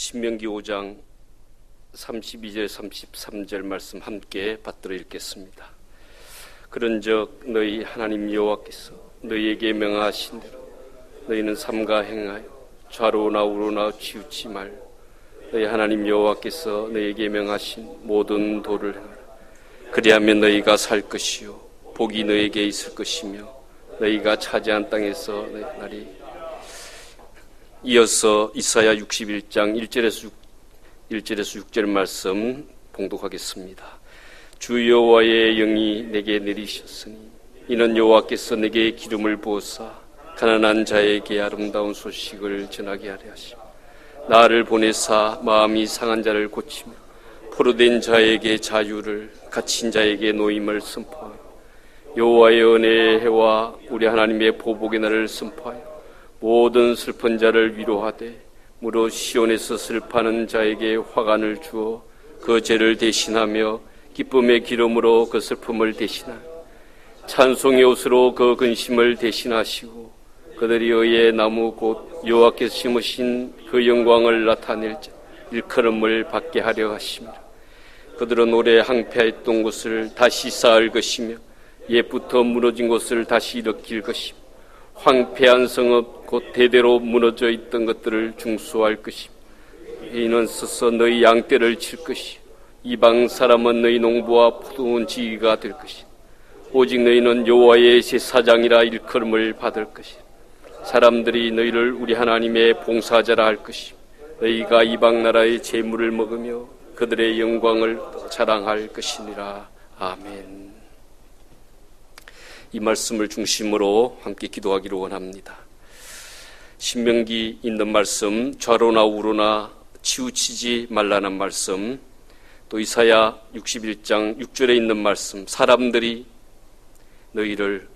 신명기 5장 32절 33절 말씀 함께 받들어 읽겠습니다. 그런즉 너희 하나님 여호와께서 너희에게 명하신 대로 너희는 삼가 행하여 좌로나 우로나 치우치 말 너희 하나님 여호와께서 너희에게 명하신 모든 도를 행하라. 그리하면 너희가 살 것이요 복이 너희에게 있을 것이며 너희가 차지한 땅에서 너희 날이 이어서 이사야 61장 1절에서 6, 1절에서 6절 말씀 봉독하겠습니다. 주 여호와의 영이 내게 내리셨으니 이는 여호와께서 내게 기름을 부어사 가난한 자에게 아름다운 소식을 전하게 하려 하시며 나를 보내사 마음이 상한 자를 고치며 포로된 자에게 자유를 갇힌 자에게 노임을 선포하여 여호와의 은혜의 해와 우리 하나님의 보복의 날을 선포하여 모든 슬픈 자를 위로하되 무릇 시온에서 슬퍼하는 자에게 화관을 주어 그 죄를 대신하며 기쁨의 기름으로 그 슬픔을 대신하여 찬송의 옷으로 그 근심을 대신하시고 그들이 의의 나무 곧 여호와께서 심으신 그 영광을 나타낼 자 일컬음을 받게 하려 하십니다. 그들은 오래 항폐했던 곳을 다시 쌓을 것이며 옛부터 무너진 곳을 다시 일으킬 것이며 황폐한 성읍 곧 대대로 무너져 있던 것들을 중수할 것이며 이는 서서 너희 양떼를 칠 것이 이방 사람은 너희 농부와 포도원 지기가 될 것이 오직 너희는 여호와의 제사장이라 일컬음을 받을 것이 사람들이 너희를 우리 하나님의 봉사자라 할 것이 너희가 이방 나라의 재물을 먹으며 그들의 영광을 자랑할 것이니라 아멘. 이 말씀을 중심으로 함께 기도하기를 원합니다. 신명기 있는 말씀, 좌로나 우로나 치우치지 말라는 말씀, 또 이사야 61장 6절에 있는 말씀, 사람들이 너희를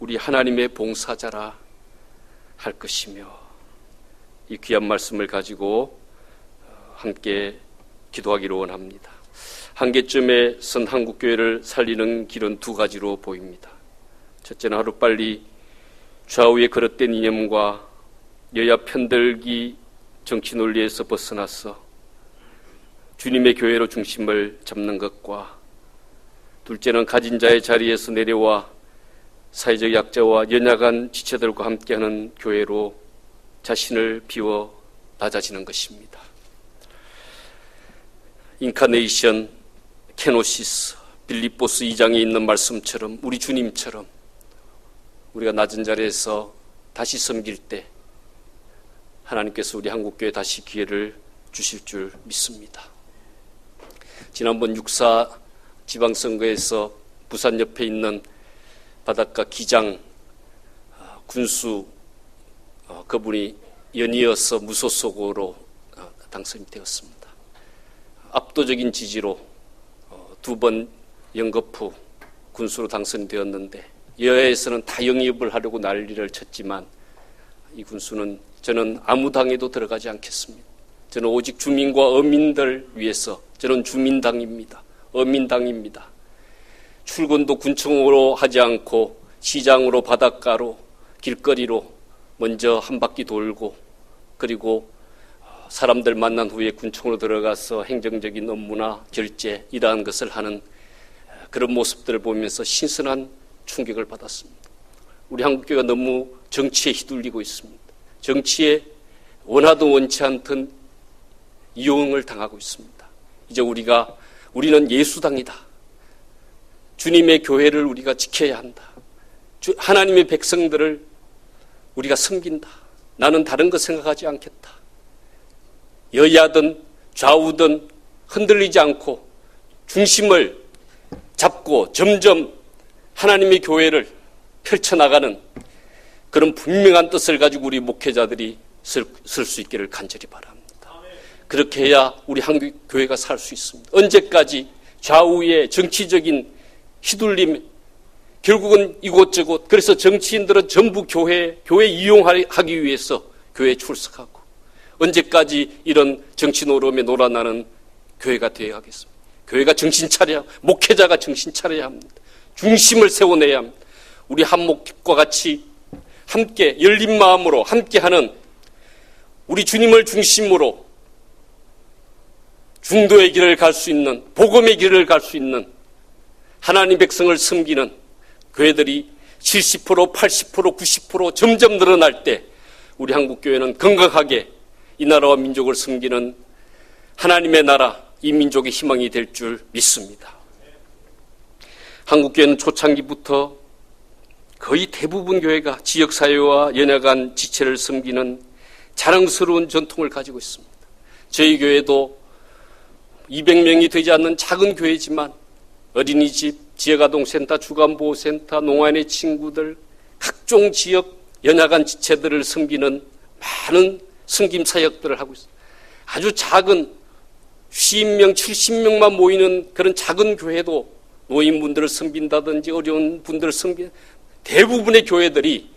우리 하나님의 봉사자라 할 것이며, 이 귀한 말씀을 가지고 함께 기도하기를 원합니다. 한계점에 선 한국교회를 살리는 길은 두 가지로 보입니다. 첫째는 하루빨리 좌우에 그릇된 이념과 여야 편들기 정치 논리에서 벗어나서 주님의 교회로 중심을 잡는 것과 둘째는 가진 자의 자리에서 내려와 사회적 약자와 연약한 지체들과 함께하는 교회로 자신을 비워 낮아지는 것입니다. 인카네이션, 케노시스, 빌리포스 2장에 있는 말씀처럼 우리 주님처럼 우리가 낮은 자리에서 다시 섬길 때 하나님께서 우리 한국교회 다시 기회를 주실 줄 믿습니다. 지난번 육사 지방선거에서 부산 옆에 있는 바닷가 기장 어, 군수 어, 그분이 연이어서 무소속으로 어, 당선이 되었습니다. 압도적인 지지로 두 번 연급 후 군수로 당선되었는데 여야에서는 다 영입을 하려고 난리를 쳤지만 이 군수는 저는 아무 당에도 들어가지 않겠습니다. 저는 오직 주민과 어민들 위해서 저는 주민당입니다. 어민당입니다. 출근도 군청으로 하지 않고 시장으로 바닷가로 길거리로 먼저 한 바퀴 돌고 그리고 사람들 만난 후에 군청으로 들어가서 행정적인 업무나 결제 이러한 것을 하는 그런 모습들을 보면서 신선한 충격을 받았습니다. 우리 한국교회가 너무 정치에 휘둘리고 있습니다. 정치에 원하든 원치 않든 이용을 당하고 있습니다. 이제 우리가 우리는 예수당이다. 주님의 교회를 우리가 지켜야 한다. 하나님의 백성들을 우리가 섬긴다. 나는 다른 거 생각하지 않겠다. 여야든 좌우든 흔들리지 않고 중심을 잡고 점점 하나님의 교회를 펼쳐나가는 그런 분명한 뜻을 가지고 우리 목회자들이 쓸 수 있기를 간절히 바랍니다. 그렇게 해야 우리 한국 교회가 살 수 있습니다. 언제까지 좌우의 정치적인 휘둘림, 결국은 이곳저곳, 그래서 정치인들은 전부 교회, 교회 이용하기 위해서 교회에 출석하고, 언제까지 이런 정치 노름에 놀아나는 교회가 되어야 하겠습니다. 교회가 정신 차려야, 목회자가 정신 차려야 합니다. 중심을 세워내야. 우리 한목과 같이 함께 열린 마음으로 함께하는 우리 주님을 중심으로 중도의 길을 갈 수 있는 복음의 길을 갈 수 있는 하나님 백성을 섬기는 교회들이 70% 80% 90% 점점 늘어날 때 우리 한국 교회는 건강하게 이 나라와 민족을 섬기는 하나님의 나라 이 민족의 희망이 될 줄 믿습니다. 한국 교회는 초창기부터 거의 대부분 교회가 지역 사회와 연약한 지체를 섬기는 자랑스러운 전통을 가지고 있습니다. 저희 교회도 200명이 되지 않는 작은 교회지만 어린이집, 지역아동센터, 주간보호센터, 농안의 친구들, 각종 지역 연약한 지체들을 섬기는 많은 섬김 사역들을 하고 있습니다. 아주 작은 50명, 70명만 모이는 그런 작은 교회도 노인분들을 섬긴다든지 어려운 분들을 섬긴 대부분의 교회들이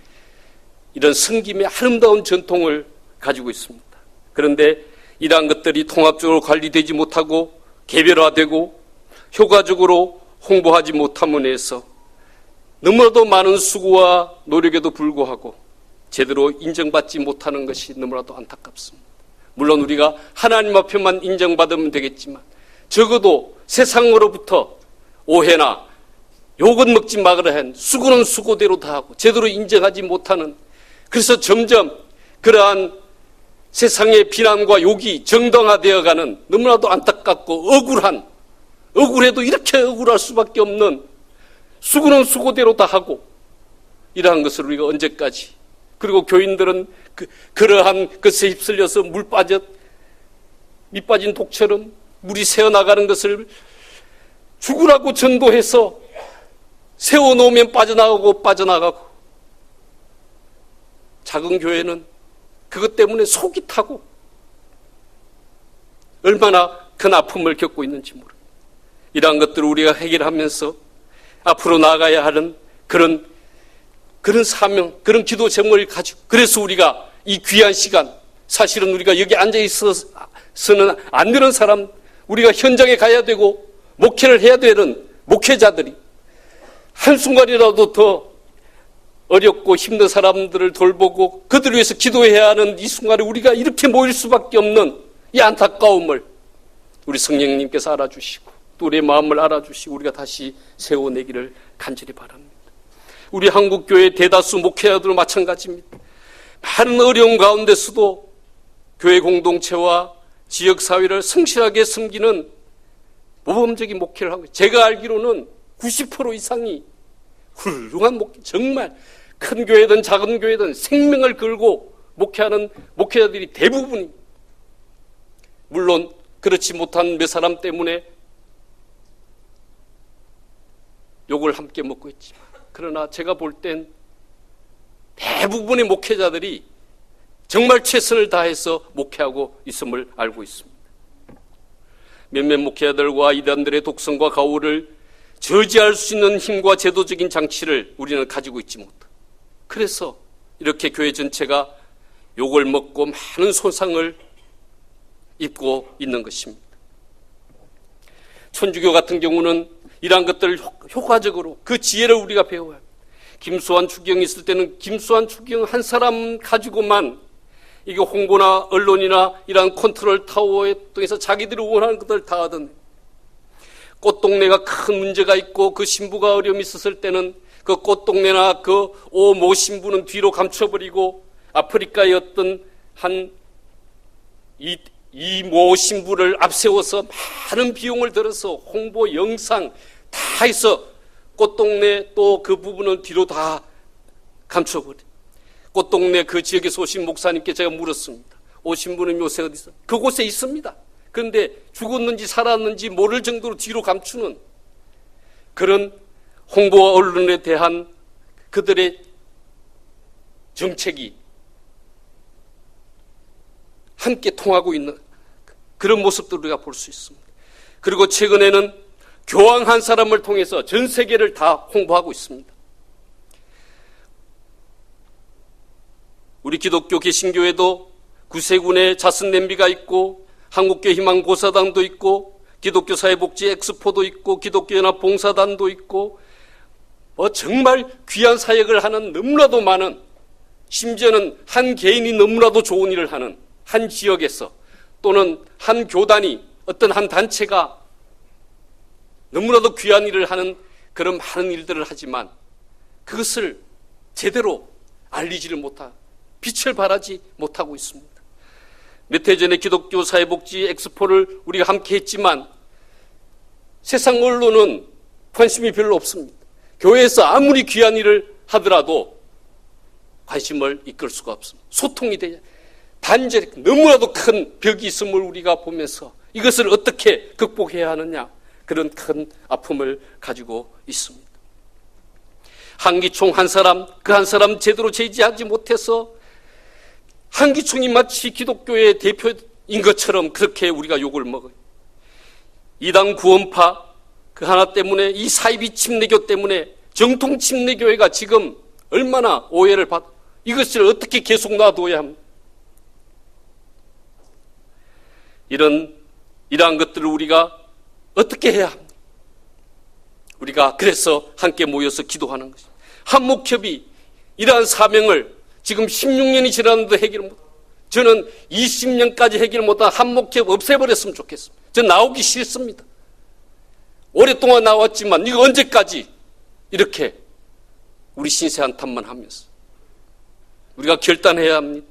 이런 섬김의 아름다운 전통을 가지고 있습니다. 그런데 이러한 것들이 통합적으로 관리되지 못하고 개별화되고 효과적으로 홍보하지 못함으로 해서 너무나도 많은 수고와 노력에도 불구하고 제대로 인정받지 못하는 것이 너무나도 안타깝습니다. 물론 우리가 하나님 앞에만 인정받으면 되겠지만 적어도 세상으로부터 오해나 욕은 먹지 말으라 한 수고는 수고대로 다 하고 제대로 인정하지 못하는 그래서 점점 그러한 세상의 비난과 욕이 정당화되어가는 너무나도 안타깝고 억울한 억울해도 이렇게 억울할 수밖에 없는 수고는 수고대로 다 하고 이러한 것을 우리가 언제까지 그리고 교인들은 그, 그러한 것에 휩쓸려서 물 빠졌 밑 빠진 독처럼 물이 새어나가는 것을 죽으라고 전도해서 세워놓으면 빠져나가고 빠져나가고 작은 교회는 그것 때문에 속이 타고 얼마나 큰 아픔을 겪고 있는지 모릅니다. 이러한 것들을 우리가 해결하면서 앞으로 나가야 하는 그런 그런 사명, 그런 기도 제목을 가지고 그래서 우리가 이 귀한 시간 사실은 우리가 여기 앉아 있어서는 안 되는 사람 우리가 현장에 가야 되고 목회를 해야 되는 목회자들이 한순간이라도 더 어렵고 힘든 사람들을 돌보고 그들을 위해서 기도해야 하는 이 순간에 우리가 이렇게 모일 수밖에 없는 이 안타까움을 우리 성령님께서 알아주시고 또 우리의 마음을 알아주시고 우리가 다시 세워내기를 간절히 바랍니다. 우리 한국교회 대다수 목회자들 마찬가지입니다. 많은 어려운 가운데서도 교회 공동체와 지역사회를 성실하게 섬기는 모범적인 목회를 하고 제가 알기로는 90% 이상이 훌륭한 목회, 정말 큰 교회든 작은 교회든 생명을 걸고 목회하는 목회자들이 대부분입니다. 물론 그렇지 못한 몇 사람 때문에 욕을 함께 먹고 있지만 그러나 제가 볼 땐 대부분의 목회자들이 정말 최선을 다해서 목회하고 있음을 알고 있습니다. 몇몇 목회자들과 이단들의 독성과 가오를 저지할 수 있는 힘과 제도적인 장치를 우리는 가지고 있지 못해. 그래서 이렇게 교회 전체가 욕을 먹고 많은 손상을 입고 있는 것입니다. 천주교 같은 경우는 이러한 것들을 효과적으로 그 지혜를 우리가 배워야 합니다. 김수환 추경이 있을 때는 김수환 추경 한 사람 가지고만 이게 홍보나 언론이나 이러한 컨트롤 타워에 통해서 자기들이 원하는 것들을 다 하던 꽃동네가 큰 문제가 있고 그 신부가 어려움이 있었을 때는 그 꽃동네나 그 오모 신부는 뒤로 감춰버리고 아프리카의 어떤 한 이 이모 신부를 앞세워서 많은 비용을 들어서 홍보 영상 다 해서 꽃동네 또 그 부분을 뒤로 다 감춰버려. 꽃동네 그 지역에서 오신 목사님께 제가 물었습니다. 오신 분은 요새 어디서? 그곳에 있습니다. 그런데 죽었는지 살았는지 모를 정도로 뒤로 감추는 그런 홍보와 언론에 대한 그들의 정책이 함께 통하고 있는 그런 모습도 우리가 볼 수 있습니다. 그리고 최근에는 교황 한 사람을 통해서 전 세계를 다 홍보하고 있습니다. 우리 기독교 개신교에도 구세군의 자선 냄비가 있고 한국교 희망 고사당도 있고 기독교 사회복지 엑스포도 있고 기독교 연합 봉사단도 있고 뭐 정말 귀한 사역을 하는 너무나도 많은 심지어는 한 개인이 너무나도 좋은 일을 하는 한 지역에서 또는 한 교단이 어떤 한 단체가 너무나도 귀한 일을 하는 그런 많은 일들을 하지만 그것을 제대로 알리지를 못하, 빛을 발하지 못하고 있습니다. 몇 해 전에 기독교 사회복지 엑스포를 우리가 함께 했지만 세상 언론은 관심이 별로 없습니다. 교회에서 아무리 귀한 일을 하더라도 관심을 이끌 수가 없습니다. 소통이 되냐. 단절, 너무나도 큰 벽이 있음을 우리가 보면서 이것을 어떻게 극복해야 하느냐. 그런 큰 아픔을 가지고 있습니다. 한기총 한 사람, 그 한 사람 제대로 제지하지 못해서 한기총이 마치 기독교의 대표인 것처럼 그렇게 우리가 욕을 먹어요. 이당 구원파 그 하나 때문에 이 사이비 침례교 때문에 정통 침례교회가 지금 얼마나 오해를 받 이것을 어떻게 계속 놔둬야 합니까? 이런 이러한 것들을 우리가 어떻게 해야 합니까? 우리가 그래서 함께 모여서 기도하는 것입니다. 한목협이 이러한 사명을 지금 16년이 지났는데 해결 못. 저는 20년까지 해결 못한 한목협 없애버렸으면 좋겠습니다. 저 나오기 싫습니다. 오랫동안 나왔지만 이거 언제까지 이렇게 우리 신세 한탄만 하면서 우리가 결단해야 합니다.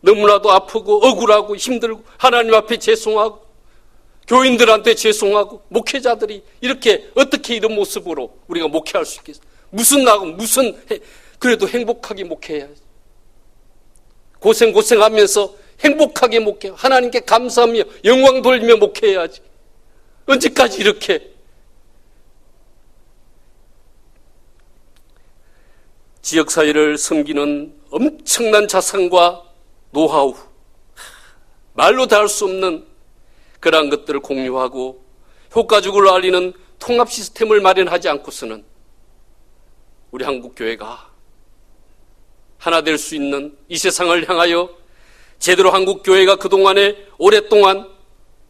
너무나도 아프고 억울하고 힘들고 하나님 앞에 죄송하고 교인들한테 죄송하고 목회자들이 이렇게 어떻게 이런 모습으로 우리가 목회할 수 있겠어요? 무슨 나고 무슨 해, 그래도 행복하게 목회해야지. 고생 고생하면서 행복하게 목회 하나님께 감사하며 영광 돌리며 목회해야지. 언제까지 이렇게 지역 사회를 섬기는 엄청난 자산과 노하우, 말로 다 할 수 없는 그러한 것들을 공유하고 효과적으로 알리는 통합 시스템을 마련하지 않고서는 우리 한국 교회가 하나 될 수 있는 이 세상을 향하여 제대로 한국 교회가 그동안에 오랫동안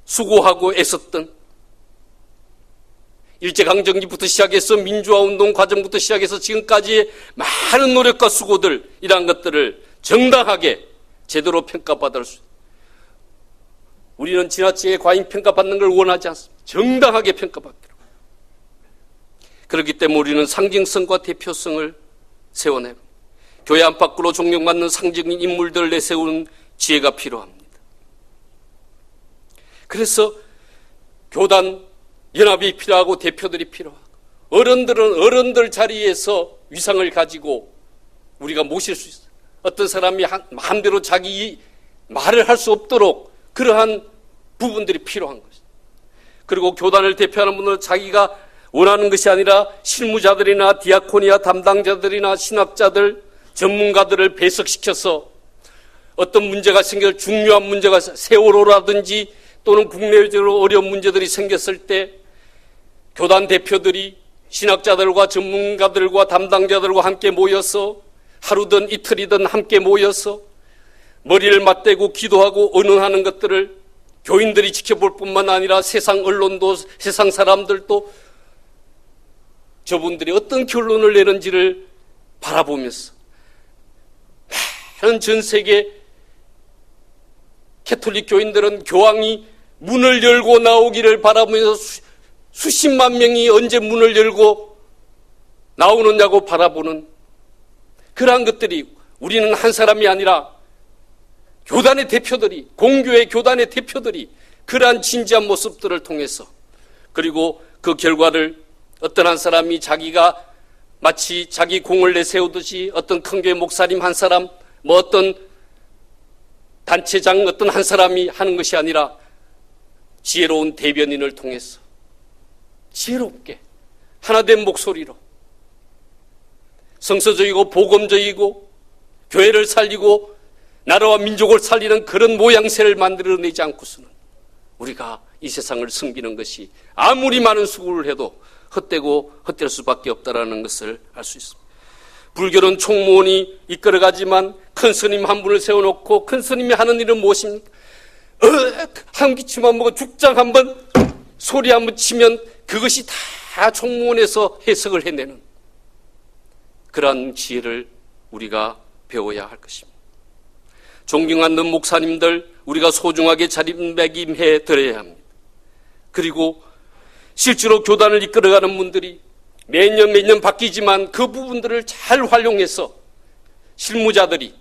수고하고 애썼던 일제강점기부터 시작해서 민주화운동 과정부터 시작해서 지금까지의 많은 노력과 수고들 이러한 것들을 정당하게 제대로 평가받을 수 우리는 지나치게 과잉 평가받는 걸 원하지 않습니다. 정당하게 평가받기로. 그렇기 때문에 우리는 상징성과 대표성을 세워내고 교회 안팎으로 존경받는 상징인 인물들을 내세우는 지혜가 필요합니다. 그래서 교단 연합이 필요하고 대표들이 필요하고 어른들은 어른들 자리에서 위상을 가지고 우리가 모실 수 있어요. 어떤 사람이 마음대로 자기 말을 할 수 없도록 그러한 부분들이 필요한 것이죠. 그리고 교단을 대표하는 분은 자기가 원하는 것이 아니라 실무자들이나 디아코니아 담당자들이나 신학자들, 전문가들을 배석시켜서 어떤 문제가 생겨 중요한 문제가 세월호라든지 또는 국내적으로 어려운 문제들이 생겼을 때 교단 대표들이 신학자들과 전문가들과 담당자들과 함께 모여서 하루든 이틀이든 함께 모여서 머리를 맞대고 기도하고 언언하는 것들을 교인들이 지켜볼 뿐만 아니라 세상 언론도 세상 사람들도 저분들이 어떤 결론을 내는지를 바라보면서 많은 전 세계 캐톨릭 교인들은 교황이 문을 열고 나오기를 바라보면서 수, 수십만 명이 언제 문을 열고 나오느냐고 바라보는 그러한 것들이 우리는 한 사람이 아니라 교단의 대표들이 공교의 교단의 대표들이 그러한 진지한 모습들을 통해서 그리고 그 결과를 어떤 한 사람이 자기가 마치 자기 공을 내세우듯이 어떤 큰 교회 목사님 한 사람 뭐 어떤 단체장 어떤 한 사람이 하는 것이 아니라 지혜로운 대변인을 통해서 지혜롭게 하나된 목소리로 성서적이고 복음적이고 교회를 살리고 나라와 민족을 살리는 그런 모양새를 만들어내지 않고서는 우리가 이 세상을 섬기는 것이 아무리 많은 수고를 해도 헛되고 헛될 수밖에 없다라는 것을 알 수 있습니다. 불교는 총무원이 이끌어가지만 큰 스님 한 분을 세워놓고 큰 스님이 하는 일은 무엇입니까? 어, 한 기침만 먹어 죽장 한 번 소리 한 번 치면 그것이 다 총무원에서 해석을 해내는 그러한 지혜를 우리가 배워야 할 것입니다. 존경하는 목사님들 우리가 소중하게 자리매김해 드려야 합니다. 그리고 실제로 교단을 이끌어가는 분들이 매년 매년 바뀌지만 그 부분들을 잘 활용해서 실무자들이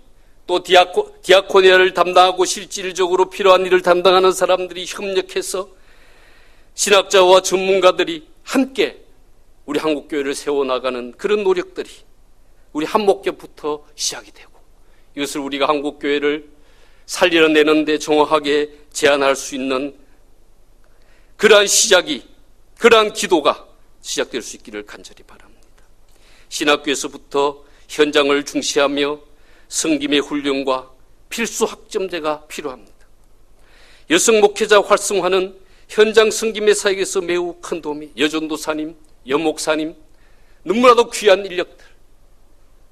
또 디아코, 디아코니아를 담당하고 실질적으로 필요한 일을 담당하는 사람들이 협력해서 신학자와 전문가들이 함께 우리 한국교회를 세워나가는 그런 노력들이 우리 한목교부터 시작이 되고 이것을 우리가 한국교회를 살려내는데 정확하게 제안할 수 있는 그러한 시작이, 그러한 기도가 시작될 수 있기를 간절히 바랍니다. 신학교에서부터 현장을 중시하며 성김의 훈련과 필수 학점제가 필요합니다. 여성 목회자 활성화는 현장 성김의 사역에서 매우 큰 도움이 여전도사님, 여목사님, 너무나도 귀한 인력들,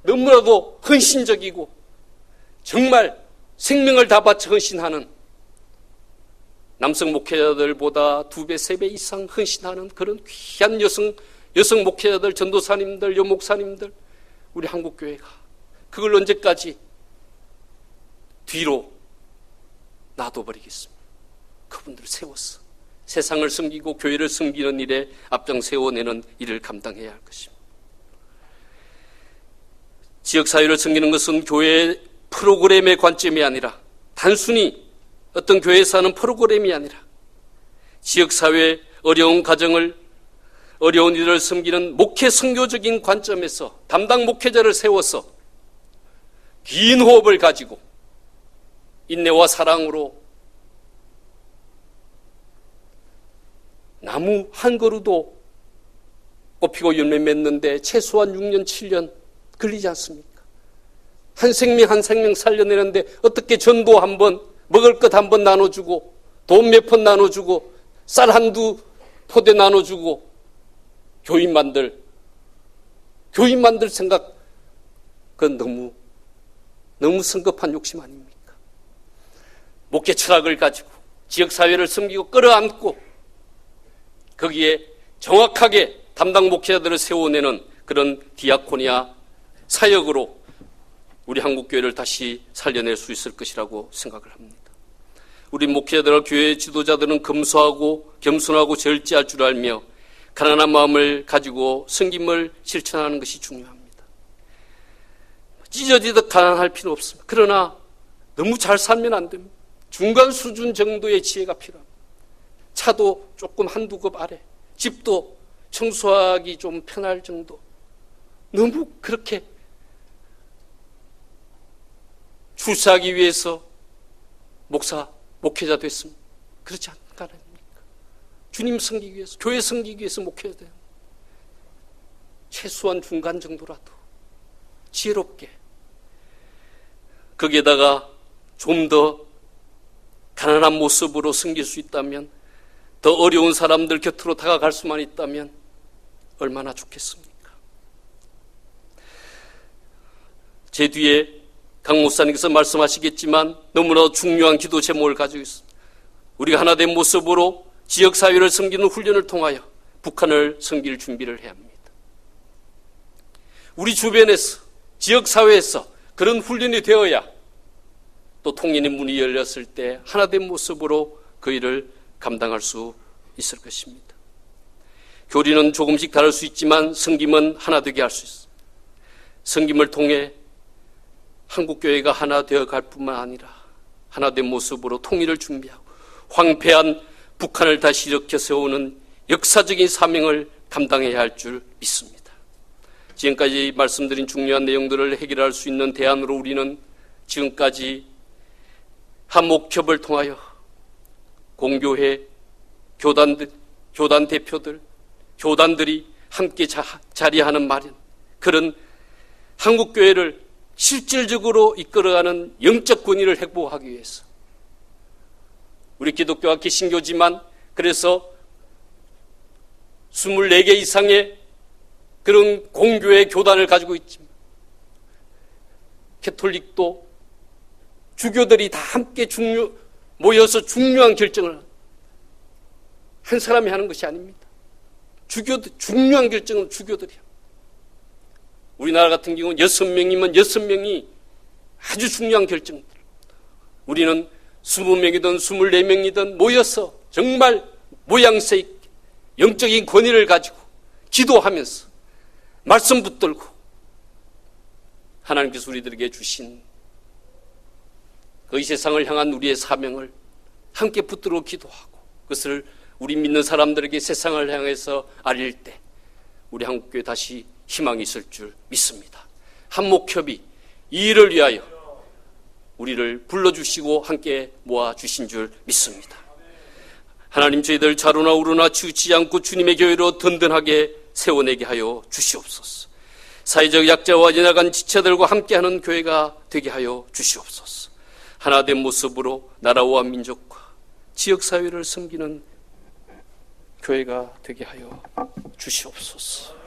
너무나도 헌신적이고 정말 생명을 다 바쳐 헌신하는 남성 목회자들보다 두 배, 세 배 이상 헌신하는 그런 귀한 여성, 여성 목회자들, 전도사님들, 여목사님들, 우리 한국교회가 그걸 언제까지 뒤로 놔둬버리겠습니까? 그분들을 세웠어. 세상을 섬기고 교회를 섬기는 일에 앞장 세워내는 일을 감당해야 할 것입니다. 지역사회를 섬기는 것은 교회 프로그램의 관점이 아니라 단순히 어떤 교회에서 하는 프로그램이 아니라 지역사회 어려운 가정을 어려운 이들을 섬기는 목회 선교적인 관점에서 담당 목회자를 세워서 긴 호흡을 가지고 인내와 사랑으로 나무 한 그루도 꽃피고 열매 맺는데 최소한 6년, 7년 걸리지 않습니까? 한 생명 한 생명 살려내는데 어떻게 전도 한 번, 먹을 것 한 번 나눠주고 돈 몇 푼 나눠주고 쌀 한두 포대 나눠주고 교인 만들 교인 만들 생각 그건 너무 너무 성급한 욕심 아닙니까? 목회 철학을 가지고 지역 사회를 섬기고 끌어안고 거기에 정확하게 담당 목회자들을 세워내는 그런 디아코니아 사역으로 우리 한국교회를 다시 살려낼 수 있을 것이라고 생각을 합니다. 우리 목회자들, 교회 지도자들은 검소하고 겸손하고 절제할 줄 알며 가난한 마음을 가지고 성김을 실천하는 것이 중요합니다. 찢어지듯 가난할 필요 없습니다. 그러나 너무 잘 살면 안 됩니다. 중간 수준 정도의 지혜가 필요합니다. 차도 조금 한두 급 아래, 집도 청소하기 좀 편할 정도. 너무 그렇게 출세하기 위해서 목사, 목회자 됐습니다. 그렇지 않가 아닙니까? 주님 섬기기 위해서, 교회 섬기기 위해서 목회자 돼요. 최소한 중간 정도라도 지혜롭게 거기에다가 좀 더 가난한 모습으로 섬길 수 있다면 더 어려운 사람들 곁으로 다가갈 수만 있다면 얼마나 좋겠습니까? 제 뒤에 강 목사님께서 말씀하시겠지만 너무나 중요한 기도 제목을 가지고 있습니다. 우리가 하나 된 모습으로 지역 사회를 섬기는 훈련을 통하여 북한을 섬길 준비를 해야 합니다. 우리 주변에서, 지역 사회에서 그런 훈련이 되어야 또 통일의 문이 열렸을 때 하나 된 모습으로 그 일을 감당할 수 있을 것입니다. 교리는 조금씩 다를 수 있지만 성김은 하나 되게 할 수 있습니다. 성김을 통해 한국교회가 하나 되어 갈 뿐만 아니라 하나 된 모습으로 통일을 준비하고 황폐한 북한을 다시 일으켜 세우는 역사적인 사명을 감당해야 할 줄 믿습니다. 지금까지 말씀드린 중요한 내용들을 해결할 수 있는 대안으로 우리는 지금까지 한 목협을 통하여 공교회, 교단들, 교단 대표들, 교단들이 함께 자, 자리하는 마련, 그런 한국교회를 실질적으로 이끌어가는 영적 권위를 회복하기 위해서 우리 기독교가 개신교지만 그래서 24개 이상의 그런 공교회 교단을 가지고 있지만 캐톨릭도 주교들이 다 함께 중요, 모여서 중요한 결정을 한 사람이 하는 것이 아닙니다. 주교들, 중요한 결정은 주교들이 합니다. 우리나라 같은 경우는 여섯 명이면 여섯 명이 아주 중요한 결정들. 우리는 스무 명이든 스물네 명이든 모여서 정말 모양새 있게 영적인 권위를 가지고 기도하면서 말씀 붙들고 하나님께서 우리들에게 주신 그이 세상을 향한 우리의 사명을 함께 붙들어 기도하고 그것을 우리 믿는 사람들에게 세상을 향해서 알릴 때 우리 한국교회 다시 희망이 있을 줄 믿습니다. 한목협이 이 일을 위하여 우리를 불러주시고 함께 모아주신 줄 믿습니다. 하나님 저희들 좌로나 우로나 치우치지 않고 주님의 교회로 든든하게 세워내게 하여 주시옵소서. 사회적 약자와 연약한 지체들과 함께하는 교회가 되게 하여 주시옵소서. 하나된 모습으로 나라와 민족과 지역 사회를 섬기는 교회가 되게 하여 주시옵소서.